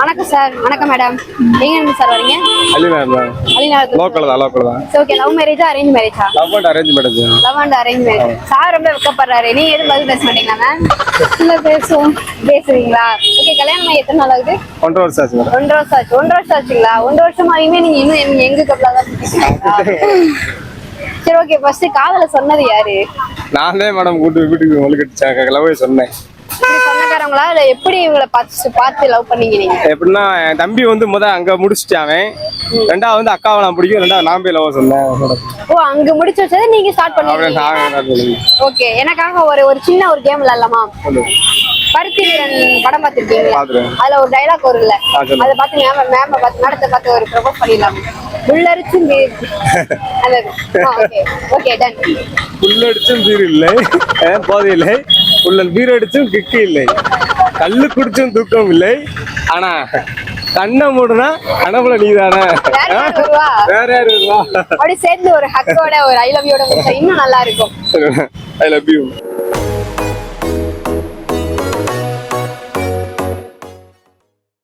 வணக்கம் சார் வணக்கம் மேடம். எங்க இருந்து சார் வரீங்க? அலிநகர் தான். அலிநாதர் லோக்கல் தான் லோக்கல் தான். ஓகே லவ் மேரேஜா அரேஞ்ச் மேரேஜா love and arrange marriage love and arrange marriage sir ரொம்ப வெக்கப்படுறாரு நீங்க எதுவும் பதில் பேச மாட்டீங்களா மேம் இல்ல பேசுவோம். பேசுவீங்களா? ஓகே கல்யாணம் எத்தனை நாள் ஆகுது? ஒன்றரை வருஷம் ஆச்சு ஒன்றரை வருஷம் ஆச்சு. ஒன்றரை வருஷம் ஆச்சுங்களா? ஒன்றரை வருஷமாயுமே நீங்க இன்னும் எங்க- கப்பலா தான் சரி ஓகே ஃபர்ஸ்ட் காதல சொன்னது யாரு? நான் மேடம் கூட்டு வீட்டுக்கு ஒழுக்கடிச்சேன் லவ்வே சொன்னேன். சொந்தக்காரங்களா இல்ல எப்படி இவங்களை பார்த்து பார்த்து லவ் பண்ணீங்க நீங்க? எப்படின்னா என் தம்பி வந்து முத அங்க முடிச்சிட்டான் அவன். ரெண்டாவது வந்து அக்காவை நான் பிடிக்கும். ரெண்டாவது நான் போய் லவ் சொன்னேன் ஓ அங்க முடிச்சு வச்சதை நீங்க ஸ்டார்ட் சொல்லுங்க. ஓகே எனக்காக ஒரு ஒரு சின்ன ஒரு கேம் விளையாடலாமா. பருத்தி வீரன் படம் பார்த்திருக்கீங்க. அதுல ஒரு டைலாக் வரும்ல. ஆ, சொல்லுங்க. அதை பார்த்து மேம் மேம பார்த்து மேடத்தை பார்த்து ஒரு ப்ரொபோஸ் பண்ணிடலாம். உள்ளரிச்சு அந்த ஓகே ஓகே டன் புல்லடிச்சும் பீர் இல்லை. அஹ், போதை இல்லை புல்லன் பீர் அடிச்சும் கிக்கு இல்லை. கல்லு குடிச்சும் தூக்கம் இல்லை. ஆனா கண்ணை மூடுனா கனவுல நீதானே. வேற யார் வருவா? அப்படி சேர்ந்து ஒரு ஹக்கோட ஒரு ஐ லவ் யோட இன்னும் நல்லா இருக்கும். I love you